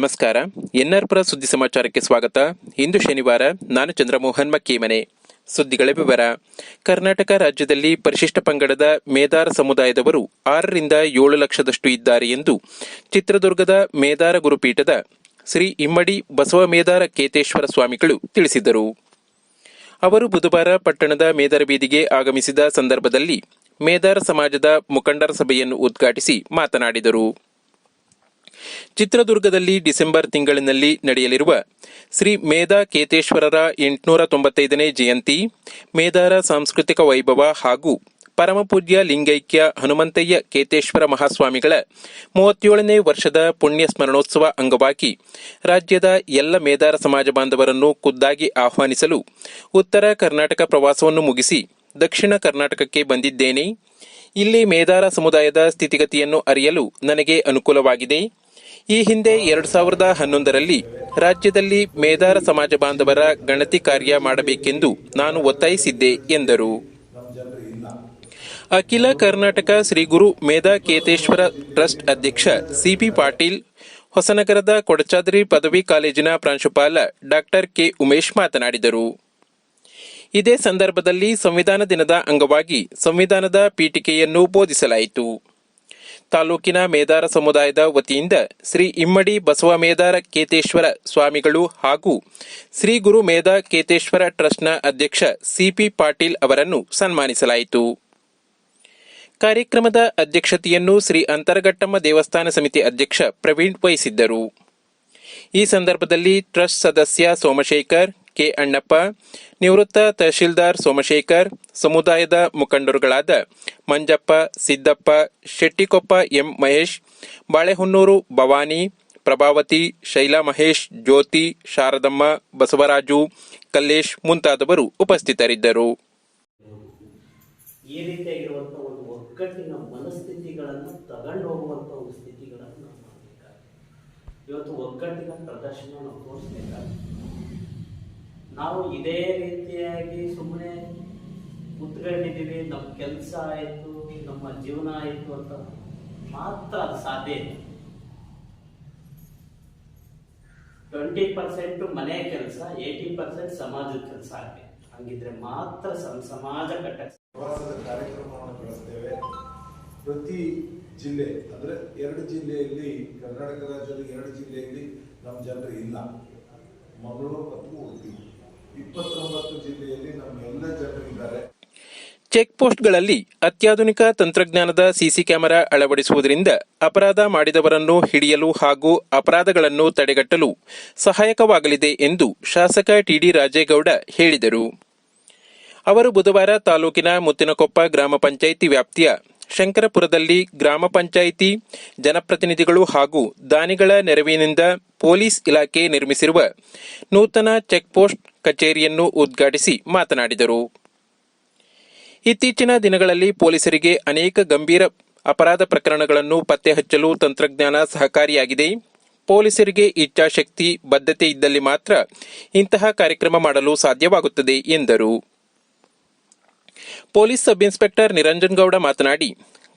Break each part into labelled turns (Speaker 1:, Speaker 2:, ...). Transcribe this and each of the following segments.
Speaker 1: ನಮಸ್ಕಾರ. ಎನ್ಆರ್ಪುರ ಸುದ್ದಿ ಸಮಾಚಾರಕ್ಕೆ ಸ್ವಾಗತ. ಇಂದು ಶನಿವಾರ, ನಾನು ಚಂದ್ರಮೋಹನ್ ಮಕ್ಕೀಮನೆ. ಸುದ್ದಿಗಳ ವಿವರ. ಕರ್ನಾಟಕ ರಾಜ್ಯದಲ್ಲಿ ಪರಿಶಿಷ್ಟ ಪಂಗಡದ ಮೇದಾರ ಸಮುದಾಯದವರು ಆರರಿಂದ ಏಳು ಲಕ್ಷದಷ್ಟು ಇದ್ದಾರೆ ಎಂದು ಚಿತ್ರದುರ್ಗದ ಮೇದಾರ ಗುರುಪೀಠದ ಶ್ರೀ ಇಮ್ಮಡಿ ಬಸವ ಮೇದಾರ ಕೇತೇಶ್ವರ ಸ್ವಾಮಿಗಳು ತಿಳಿಸಿದರು. ಅವರು ಬುಧವಾರ ಪಟ್ಟಣದ ಮೇದಾರ ಬೀದಿಗೆ ಆಗಮಿಸಿದ ಸಂದರ್ಭದಲ್ಲಿ ಮೇದಾರ ಸಮಾಜದ ಮುಖಂಡರ ಸಭೆಯನ್ನು ಉದ್ಘಾಟಿಸಿ ಮಾತನಾಡಿದರು. ಚಿತ್ರದುರ್ಗದಲ್ಲಿ ಡಿಸೆಂಬರ್ ತಿಂಗಳಿನಲ್ಲಿ ನಡೆಯಲಿರುವ ಶ್ರೀ ಮೇಧಾ ಕೇತೇಶ್ವರರ ಎಂಟುನೂರ ತೊಂಬತ್ತೈದನೇ ಜಯಂತಿ ಮೇದಾರ ಸಾಂಸ್ಕೃತಿಕ ವೈಭವ ಹಾಗೂ ಪರಮಪೂಜ್ಯ ಲಿಂಗೈಕ್ಯ ಹನುಮಂತಯ್ಯ ಕೇತೇಶ್ವರ ಮಹಾಸ್ವಾಮಿಗಳ ಮೂವತ್ತೇಳನೇ ವರ್ಷದ ಪುಣ್ಯ ಸ್ಮರಣೋತ್ಸವ ಅಂಗವಾಗಿ ರಾಜ್ಯದ ಎಲ್ಲ ಮೇದಾರ ಸಮಾಜ ಬಾಂಧವರನ್ನು ಖುದ್ದಾಗಿ ಆಹ್ವಾನಿಸಲು ಉತ್ತರ ಕರ್ನಾಟಕ ಪ್ರವಾಸವನ್ನು ಮುಗಿಸಿ ದಕ್ಷಿಣ ಕರ್ನಾಟಕಕ್ಕೆ ಬಂದಿದ್ದೇನೆ. ಇಲ್ಲಿ ಮೇದಾರ ಸಮುದಾಯದ ಸ್ಥಿತಿಗತಿಯನ್ನು ಅರಿಯಲು ನನಗೆ ಅನುಕೂಲವಾಗಿದೆ. ಈ ಹಿಂದೆ ಎರಡು ಸಾವಿರದ ಹನ್ನೊಂದರಲ್ಲಿ ರಾಜ್ಯದಲ್ಲಿ ಮೇದಾರ ಸಮಾಜ ಬಾಂಧವರ ಗಣತಿ ಕಾರ್ಯ ಮಾಡಬೇಕೆಂದು ನಾನು ಒತ್ತಾಯಿಸಿದ್ದೆ, ಎಂದರು. ಅಖಿಲ ಕರ್ನಾಟಕ ಶ್ರೀ ಗುರು ಮೇಧಾ ಕೇತೇಶ್ವರ ಟ್ರಸ್ಟ್ ಅಧ್ಯಕ್ಷ ಸಿಪಿ ಪಾಟೀಲ್, ಹೊಸನಗರದ ಕೊಡಚಾದ್ರಿ ಪದವಿ ಕಾಲೇಜಿನ ಪ್ರಾಂಶುಪಾಲ ಡಾಕ್ಟರ್ ಕೆ. ಉಮೇಶ್ ಮಾತನಾಡಿದರು. ಇದೇ ಸಂದರ್ಭದಲ್ಲಿ ಸಂವಿಧಾನ ದಿನದ ಅಂಗವಾಗಿ ಸಂವಿಧಾನದ ಪೀಠಿಕೆಯನ್ನು ಬೋಧಿಸಲಾಯಿತು. ತಾಲೂಕಿನ ಮೇದಾರ ಸಮುದಾಯದ ವತಿಯಿಂದ ಶ್ರೀ ಇಮ್ಮಡಿ ಬಸವ ಮೇದಾರ ಕೇತೇಶ್ವರ ಸ್ವಾಮಿಗಳು ಹಾಗೂ ಶ್ರೀ ಗುರು ಮೇಧಾ ಕೇತೇಶ್ವರ ಟ್ರಸ್ಟ್ನ ಅಧ್ಯಕ್ಷ ಸಿಪಿ ಪಾಟೀಲ್ ಅವರನ್ನು ಸನ್ಮಾನಿಸಲಾಯಿತು. ಕಾರ್ಯಕ್ರಮದ ಅಧ್ಯಕ್ಷತೆಯನ್ನು ಶ್ರೀ ಅಂತರಘಟ್ಟಮ್ಮ ದೇವಸ್ಥಾನ ಸಮಿತಿ ಅಧ್ಯಕ್ಷ ಪ್ರವೀಣ್ ವಹಿಸಿದ್ದರು. ಈ ಸಂದರ್ಭದಲ್ಲಿ ಟ್ರಸ್ಟ್ ಸದಸ್ಯ ಸೋಮಶೇಖರ್ ಕೆ ಅಣ್ಣಪ್ಪ, ನಿವೃತ್ತ ತಹಶೀಲ್ದಾರ್ ಸೋಮಶೇಖರ್, ಸಮುದಾಯದ ಮುಖಂಡರುಗಳಾದ ಮಂಜಪ್ಪ, ಸಿದ್ದಪ್ಪ, ಶೆಟ್ಟಿಕೊಪ್ಪ ಎಂ ಮಹೇಶ್, ಬಾಳೆಹೊನ್ನೂರು ಭವಾನಿ, ಪ್ರಭಾವತಿ, ಶೈಲಾ ಮಹೇಶ್, ಜ್ಯೋತಿ, ಶಾರದಮ್ಮ, ಬಸವರಾಜು, ಕಲ್ಲೇಶ್ ಮುಂತಾದವರು ಉಪಸ್ಥಿತರಿದ್ದರು.
Speaker 2: ಈ ರೀತಿಯಾಗಿರುವಂಥ ಒಂದು ಒಗ್ಗಟ್ಟಿನ ಮನಸ್ಥಿತಿಗಳನ್ನು ತಗೊಂಡು ಒಂದು ಸ್ಥಿತಿಗಳನ್ನು ನಾವು ಮಾಡಬೇಕಾಗುತ್ತೆ ಇವತ್ತು ಒಗ್ಗಟ್ಟಿನ ಪ್ರದರ್ಶನ ನಾವು ತೋರಿಸ್ಬೇಕಾಗುತ್ತೆ ನಾವು ಇದೇ ರೀತಿಯಾಗಿ ಸುಮ್ಮನೆ ಕುತ್ಕೊಂಡಿದ್ದೀವಿ. ನಮ್ಮ ಕೆಲಸ ಆಯಿತು, ನಮ್ಮ ಜೀವನ ಆಯಿತು ಅಂತ ಮಾತ್ರ ಅದು ಸಾಧ್ಯ ಇದೆ ಟ್ವೆಂಟಿ ಪರ್ಸೆಂಟ್ ಮನೆ ಕೆಲಸ, ಏಯ್ಟಿ ಪರ್ಸೆಂಟ್ ಸಮಾಜದ ಕೆಲಸ ಆಗಬೇಕು ಹಂಗಿದ್ರೆ ಮಾತ್ರ ಸಮಾಜ ಕಟ್ಟಕ್ಕೆ
Speaker 3: ಪ್ರವಾಸದ ಕಾರ್ಯಕ್ರಮವನ್ನು ಬಳಸ್ತೇವೆ ಪ್ರತಿ ಜಿಲ್ಲೆ, ಅಂದ್ರೆ ಎರಡು ಜಿಲ್ಲೆಯಲ್ಲಿ, ಕರ್ನಾಟಕ ರಾಜ್ಯದಲ್ಲಿ ಎರಡು ಜಿಲ್ಲೆಯಲ್ಲಿ ನಮ್ಮ ಜನರು ಇಲ್ಲ. ಮಂಗಳೂರು ಮತ್ತು ಉಡುಪಿ. ಇಪ್ಪತ್ತೊಂಬತ್ತು ಜಿಲ್ಲೆಯಲ್ಲಿ ನಮ್ಮ ಜನರಿದ್ದಾರೆ.
Speaker 1: ಚೆಕ್ ಪೋಸ್ಟ್ಗಳಲ್ಲಿ ಅತ್ಯಾಧುನಿಕ ತಂತ್ರಜ್ಞಾನದ ಸಿಸಿ ಕ್ಯಾಮೆರಾ ಅಳವಡಿಸುವುದರಿಂದ ಅಪರಾಧ ಮಾಡಿದವರನ್ನು ಹಿಡಿಯಲು ಹಾಗೂ ಅಪರಾಧಗಳನ್ನು ತಡೆಗಟ್ಟಲು ಸಹಾಯಕವಾಗಲಿದೆ ಎಂದು ಶಾಸಕ ಟಿಡಿ ರಾಜೇಗೌಡ ಹೇಳಿದರು. ಅವರು ಬುಧವಾರ ತಾಲೂಕಿನ ಮುತ್ತಿನಕೊಪ್ಪ ಗ್ರಾಮ ಪಂಚಾಯಿತಿ ವ್ಯಾಪ್ತಿಯ ಶಂಕರಪುರದಲ್ಲಿ ಗ್ರಾಮ ಪಂಚಾಯಿತಿ ಜನಪ್ರತಿನಿಧಿಗಳು ಹಾಗೂ ದಾನಿಗಳ ನೆರವಿನಿಂದ ಪೊಲೀಸ್ ಇಲಾಖೆ ನಿರ್ಮಿಸಿರುವ ನೂತನ ಚೆಕ್ ಪೋಸ್ಟ್ ಕಚೇರಿಯನ್ನು ಉದ್ಘಾಟಿಸಿ ಮಾತನಾಡಿದರು. ಇತ್ತೀಚಿನ ದಿನಗಳಲ್ಲಿ ಪೊಲೀಸರಿಗೆ ಅನೇಕ ಗಂಭೀರ ಅಪರಾಧ ಪ್ರಕರಣಗಳನ್ನು ಪತ್ತೆ ಹಚ್ಚಲು ತಂತ್ರಜ್ಞಾನ ಸಹಕಾರಿಯಾಗಿದೆ. ಪೊಲೀಸರಿಗೆ ಇಚ್ಛಾಶಕ್ತಿ, ಬದ್ಧತೆ ಇದ್ದಲ್ಲಿ ಮಾತ್ರ ಇಂತಹ ಕಾರ್ಯಕ್ರಮ ಮಾಡಲು ಸಾಧ್ಯವಾಗುತ್ತದೆ ಎಂದರು. Police sub inspector Niranjan Gowda ಮಾತನಾಡಿ,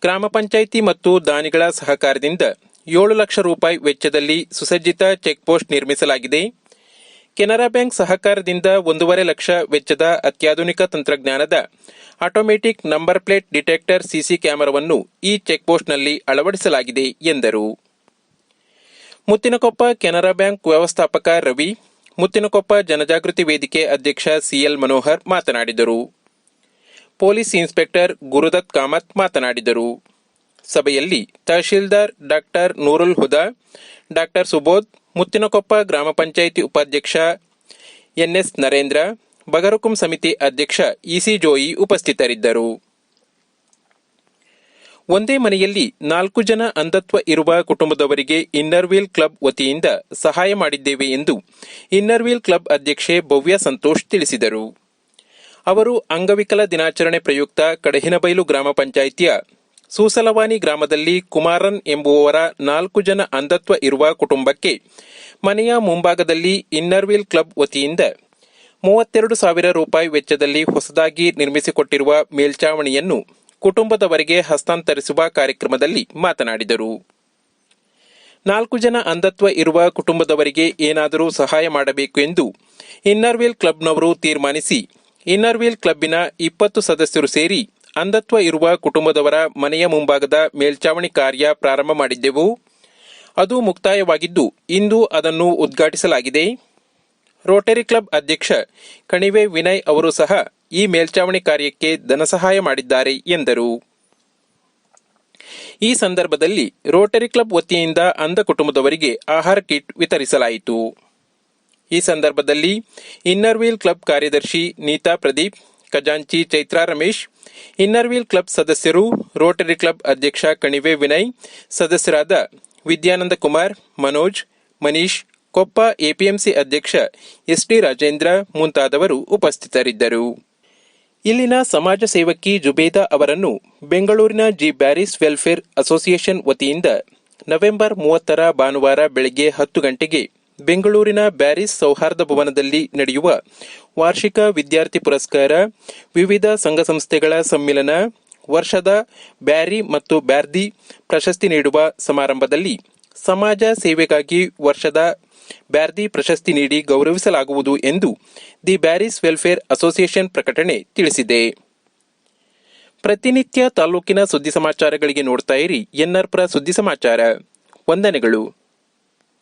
Speaker 1: ಗ್ರಾಮ ಪಂಚಾಯಿತಿ ಮತ್ತು ದಾನಿಗಳ ಸಹಕಾರದಿಂದ ಏಳು ಲಕ್ಷ ರೂಪಾಯಿ ವೆಚ್ಚದಲ್ಲಿ ಸುಸಜ್ಜಿತ ಚೆಕ್ ಪೋಸ್ಟ್ ನಿರ್ಮಿಸಲಾಗಿದೆ. ಕೆನರಾ ಬ್ಯಾಂಕ್ ಸಹಕಾರದಿಂದ ಒಂದೂವರೆ ಲಕ್ಷ ವೆಚ್ಚದ ಅತ್ಯಾಧುನಿಕ ತಂತ್ರಜ್ಞಾನದ automatic number plate detector CC ಕ್ಯಾಮೆರಾವನ್ನು ಈ ಚೆಕ್ಪೋಸ್ಟ್ನಲ್ಲಿ ಅಳವಡಿಸಲಾಗಿದೆ ಎಂದರು. ಮುತ್ತಿನಕೊಪ್ಪ ಕೆನರಾ ಬ್ಯಾಂಕ್ ವ್ಯವಸ್ಥಾಪಕ ರವಿ, ಮುತ್ತಿನಕೊಪ್ಪ ಜನಜಾಗೃತಿ ವೇದಿಕೆ ಅಧ್ಯಕ್ಷ ಸಿಎಲ್ ಮನೋಹರ್ ಮಾತನಾಡಿದರು. ಪೊಲೀಸ್ ಇನ್ಸ್ಪೆಕ್ಟರ್ ಗುರುದತ್ ಕಾಮತ್ ಮಾತನಾಡಿದರು. ಸಭೆಯಲ್ಲಿ ತಹಶೀಲ್ದಾರ್ ಡಾಕ್ಟರ್ ನೂರುಲ್ ಹುದಾ, ಡಾಕ್ಟರ್ ಸುಬೋಧ್, ಮುತ್ತಿನಕೊಪ್ಪ ಗ್ರಾಮ ಪಂಚಾಯಿತಿ ಉಪಾಧ್ಯಕ್ಷ ಎನ್ಎಸ್ ನರೇಂದ್ರ, ಬಗರುಕುಂ ಸಮಿತಿ ಅಧ್ಯಕ್ಷ ಇಸಿ ಜೋಯಿ ಉಪಸ್ಥಿತರಿದ್ದರು. ಒಂದೇ ಮನೆಯಲ್ಲಿ ನಾಲ್ಕು ಜನ ಅಂಧತ್ವ ಇರುವ ಕುಟುಂಬದವರಿಗೆ ಇನ್ನರ್ವೀಲ್ ಕ್ಲಬ್ ವತಿಯಿಂದ ಸಹಾಯ ಮಾಡಿದ್ದೇವೆ ಎಂದು ಇನ್ನರ್ವೀಲ್ ಕ್ಲಬ್ ಅಧ್ಯಕ್ಷೆ ಭವ್ಯ ಸಂತೋಷ್ ತಿಳಿಸಿದರು. ಅವರು ಅಂಗವಿಕಲ ದಿನಾಚರಣೆ ಪ್ರಯುಕ್ತ ಕಡಹಿನಬೈಲು ಗ್ರಾಮ ಪಂಚಾಯಿತಿಯ ಸೂಸಲವಾನಿ ಗ್ರಾಮದಲ್ಲಿ ಕುಮಾರನ್ ಎಂಬುವವರ ನಾಲ್ಕು ಜನ ಅಂಧತ್ವ ಇರುವ ಕುಟುಂಬಕ್ಕೆ ಮನೆಯ ಮುಂಭಾಗದಲ್ಲಿ ಇನ್ನರ್ವೀಲ್ ಕ್ಲಬ್ ವತಿಯಿಂದ ಮೂವತ್ತೆರಡು ಸಾವಿರ ರೂಪಾಯಿ ವೆಚ್ಚದಲ್ಲಿ ಹೊಸದಾಗಿ ನಿರ್ಮಿಸಿಕೊಟ್ಟಿರುವ ಮೇಲ್ಚಾವಣಿಯನ್ನು ಕುಟುಂಬದವರಿಗೆ ಹಸ್ತಾಂತರಿಸುವ ಕಾರ್ಯಕ್ರಮದಲ್ಲಿ ಮಾತನಾಡಿದರು. ನಾಲ್ಕು ಜನ ಅಂಧತ್ವ ಇರುವ ಕುಟುಂಬದವರಿಗೆ ಏನಾದರೂ ಸಹಾಯ ಮಾಡಬೇಕು ಎಂದು ಇನ್ನರ್ವೀಲ್ ಕ್ಲಬ್ನವರು ತೀರ್ಮಾನಿಸಿ, ಇನ್ನರ್ವೀಲ್ ಕ್ಲಬ್ಬಿನ ಇಪ್ಪತ್ತು ಸದಸ್ಯರು ಸೇರಿ ಅಂಧತ್ವ ಇರುವ ಕುಟುಂಬದವರ ಮನೆಯ ಮುಂಭಾಗದ ಮೇಲ್ಚಾವಣಿ ಕಾರ್ಯ ಪ್ರಾರಂಭ ಮಾಡಿದ್ದೆವು. ಅದು ಮುಕ್ತಾಯವಾಗಿದ್ದು, ಇಂದು ಅದನ್ನು ಉದ್ಘಾಟಿಸಲಾಗಿದೆ. ರೋಟರಿ ಕ್ಲಬ್ ಅಧ್ಯಕ್ಷ ಕಣಿವೆ ವಿನಯ್ ಅವರು ಸಹ ಈ ಮೇಲ್ಚಾವಣಿ ಕಾರ್ಯಕ್ಕೆ ಧನಸಹಾಯ ಮಾಡಿದ್ದಾರೆ ಎಂದರು. ಈ ಸಂದರ್ಭದಲ್ಲಿ ರೋಟರಿ ಕ್ಲಬ್ ವತಿಯಿಂದ ಅಂಧ ಕುಟುಂಬದವರಿಗೆ ಆಹಾರ ಕಿಟ್ ವಿತರಿಸಲಾಯಿತು. ಈ ಸಂದರ್ಭದಲ್ಲಿ ಇನ್ನರ್ವೀಲ್ ಕ್ಲಬ್ ಕಾರ್ಯದರ್ಶಿ ನೀತಾ ಪ್ರದೀಪ್ ಖಜಾಂಚಿ, Chaitra Ramesh inner wheel club ಸದಸ್ಯರು, ರೋಟರಿ ಕ್ಲಬ್ ಅಧ್ಯಕ್ಷ ಕಣಿವೆ ವಿನಯ್, ಸದಸ್ಯರಾದ ವಿದ್ಯಾನಂದ ಕುಮಾರ್, ಮನೋಜ್, ಮನೀಶ್, ಕೊಪ್ಪ ಎಪಿಎಂಸಿ ಅಧ್ಯಕ್ಷ ಎಸ್ ಟಿ ರಾಜೇಂದ್ರ ಮುಂತಾದವರು ಉಪಸ್ಥಿತರಿದ್ದರು. ಇಲ್ಲಿನ ಸಮಾಜ ಸೇವಕಿ ಜುಬೇದಾ ಅವರನ್ನು ಬೆಂಗಳೂರಿನ ಜಿ ಬ್ಯಾರಿಸ್ ವೆಲ್ಫೇರ್ ಅಸೋಸಿಯೇಷನ್ ವತಿಯಿಂದ ನವೆಂಬರ್ ಮೂವತ್ತರ ಭಾನುವಾರ ಬೆಳಗ್ಗೆ ಹತ್ತು ಗಂಟೆಗೆ ಬೆಂಗಳೂರಿನ ಬ್ಯಾರಿಸ್ ಸೌಹಾರ್ದ ಭವನದಲ್ಲಿ ನಡೆಯುವ ವಾರ್ಷಿಕ ವಿದ್ಯಾರ್ಥಿ ಪುರಸ್ಕಾರ, ವಿವಿಧ ಸಂಘ ಸಂಸ್ಥೆಗಳ ಸಮ್ಮಿಲನ, ವರ್ಷದ ಬ್ಯಾರಿ ಮತ್ತು ಬ್ಯಾರ್ದಿ ಪ್ರಶಸ್ತಿ ನೀಡುವ ಸಮಾರಂಭದಲ್ಲಿ ಸಮಾಜ ಸೇವೆಗಾಗಿ ವರ್ಷದ ಬ್ಯಾರ್ದಿ ಪ್ರಶಸ್ತಿ ನೀಡಿ ಗೌರವಿಸಲಾಗುವುದು ಎಂದು ದಿ ಬ್ಯಾರಿಸ್ ವೆಲ್ಫೇರ್ ಅಸೋಸಿಯೇಷನ್ ಪ್ರಕಟಣೆ ತಿಳಿಸಿದೆ. ಪ್ರತಿನಿತ್ಯ ತಾಲೂಕಿನ ಸುದ್ದಿ ಸಮಾಚಾರಗಳಿಗೆ ನೋಡ್ತಾ ಇರಿ ಎನ್ಆರ್ ಪ್ರ ಸುದ್ದಿ ಸಮಾಚಾರ. ವಂದನೆಗಳು.